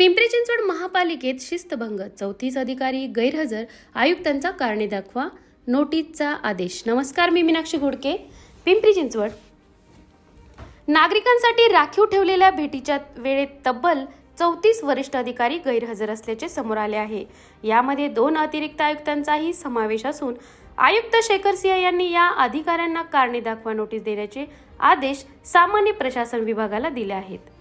पिंपरी चिंचवड महापालिकेत शिस्तभंग. चौतीस अधिकारी गैरहजर. आयुक्तांचा कारणे दाखवा. नोटीसचा आदेश. नमस्कार मी मीनाक्षी घोडके. पिंपरी चिंचवड. नागरिकांसाठी राखीव ठेवलेल्या भेटीच्या वेळेत तब्बल चौतीस वरिष्ठ अधिकारी गैरहजर असल्याचे समोर आले आहे. यामध्ये दोन अतिरिक्त आयुक्तांचाही समावेश असून आयुक्त शेखर सिंह यांनी या अधिकाऱ्यांना कारणे दाखवा नोटीस देण्याचे आदेश सामान्य प्रशासन विभागाला दिले आहेत.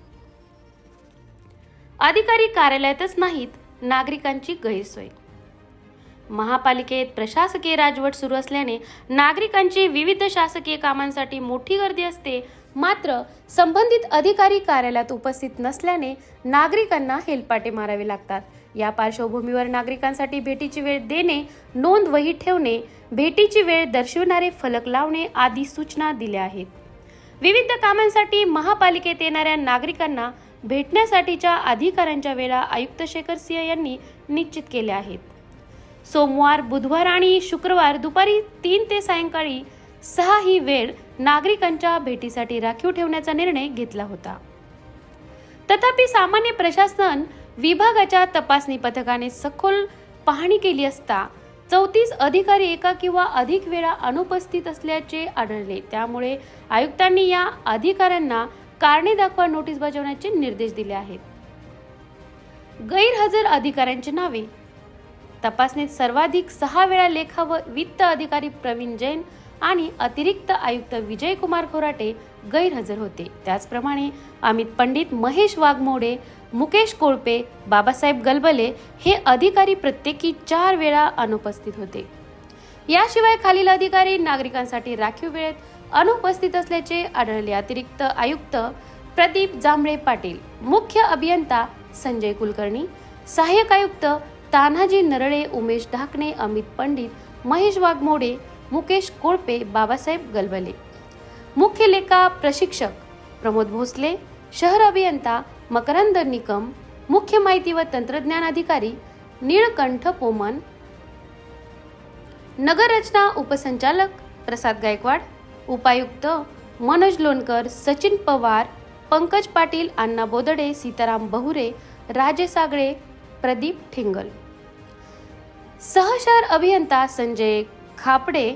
अधिकारी कार्यालयातच नाहीत नागरिकांची गैरसोय. महापालिकेत प्रशासकीय राजवट सुरू असल्याने नागरिकांची विविध शासकीय कामांसाठी मोठी गर्दी असते. मात्र संबंधित अधिकारी कार्यालयात उपस्थित नसल्याने नागरिकांना हेलपाटे मारावे लागतात. या पार्श्वभूमीवर नागरिकांसाठी भेटीची वेळ देणे नोंद वही ठेवणे भेटीची वेळ दर्शविणारे फलक लावणे आदी सूचना दिल्या आहेत. विविध कामांसाठी महापालिकेत येणाऱ्या नागरिकांना भेटण्यासाठीच्या अधिकाऱ्यांच्या वेळा आयुक्त शेखर सिंह यांनी निश्चित केल्या आहेत. सोमवार बुधवार आणि शुक्रवार दुपारी तीन ते सायंकाळी सहा ही वेळ नागरिकांच्या भेटीसाठी राखीव ठेवण्याचा निर्णय घेतला होता. तथापि सामान्य प्रशासन विभागाच्या तपासणी पथकाने सखोल पाहणी केली असता चौतीस अधिकारी एका किंवा अधिक वेळा अनुपस्थित असल्याचे आढळले. त्यामुळे आयुक्तांनी या अधिकाऱ्यांना कारणे दाखवा नोटीस बजावण्याचे निर्देश दिले आहेत. गैरहजर अधिकाऱ्यांची नावे. तपासणीत सर्वाधिक सहा वेळा लेखा व वित्त अधिकारी प्रवीण जैन आणि अतिरिक्त आयुक्त विजय कुमार खोराटे गैरहजर होते. त्याचप्रमाणे अमित पंडित महेश वाघमोडे मुकेश कोळपे बाबासाहेब गलबले हे अधिकारी प्रत्येकी चार वेळा अनुपस्थित होते. याशिवाय खालील अधिकारी नागरिकांसाठी राखीव वेळेत अनुपस्थित असल्याचे आढळले. अतिरिक्त आयुक्त प्रदीप जांभळे पाटील मुख्य अभियंता संजय कुलकर्णी सहाय्यक आयुक्त तान्हाजी नरळे उमेश ढाकणे अमित पंडित महेश वाघमोडे मुकेश कोळपे बाबासाहेब गलबले. मुख्य लेखा प्रशिक्षक प्रमोद भोसले शहर अभियंता मकरंद निकम मुख्य माहिती व तंत्रज्ञान अधिकारी निळकंठ पोमन नगररचना उपसंचालक प्रसाद गायकवाड उपायुक्त मनोज लोणकर सचिन पवार पंकज पाटील अण्णा बोदडे सीताराम बहुरे राजे सागळे प्रदीप ठिंगल. सहशहर अभियंता संजय खापडे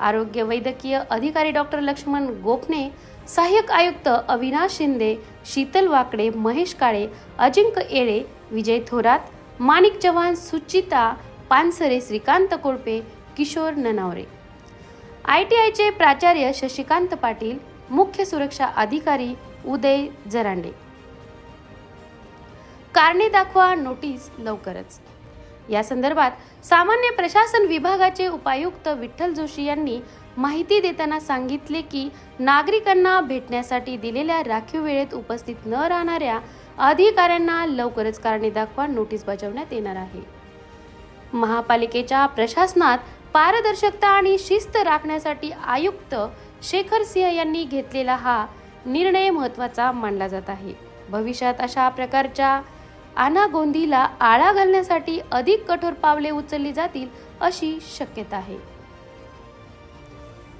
आरोग्य वैद्यकीय अधिकारी डॉक्टर लक्ष्मण गोपणे सहाय्यक आयुक्त अविनाश शिंदे शीतल वाकडे महेश काळे अजिंक्य येळे विजय थोरात माणिक चव्हाण सुचिता पानसरे श्रीकांत कोळपे किशोर ननावरे. आय टी आयचे प्राचार्य शशिकांत पाटील मुख्य सुरक्षा अधिकारी उदय जरांडे. कारणे दाखवा नोटीस लवकरच. या संदर्भात सामान्य प्रशासन विभागाचे उपायुक्त विठ्ठल जोशी यांनी माहिती देताना सांगितले की नागरिकांना भेटण्यासाठी दिलेल्या राखीव वेळेत उपस्थित न राहणाऱ्या अधिकाऱ्यांना लवकरच कारणे दाखवा नोटीस बजावण्यात येणार आहे. महापालिकेच्या प्रशासनात पारदर्शकता आणि शिस्त राखण्यासाठी आयुक्त शेखर सिंह यांनी घेतलेला हा निर्णय महत्त्वाचा मानला जात आहे. भविष्यात अशा प्रकारच्या अनागोंदीला आळा घालण्यासाठी अधिक कठोर पावले उचलली जातील अशी शक्यता आहे.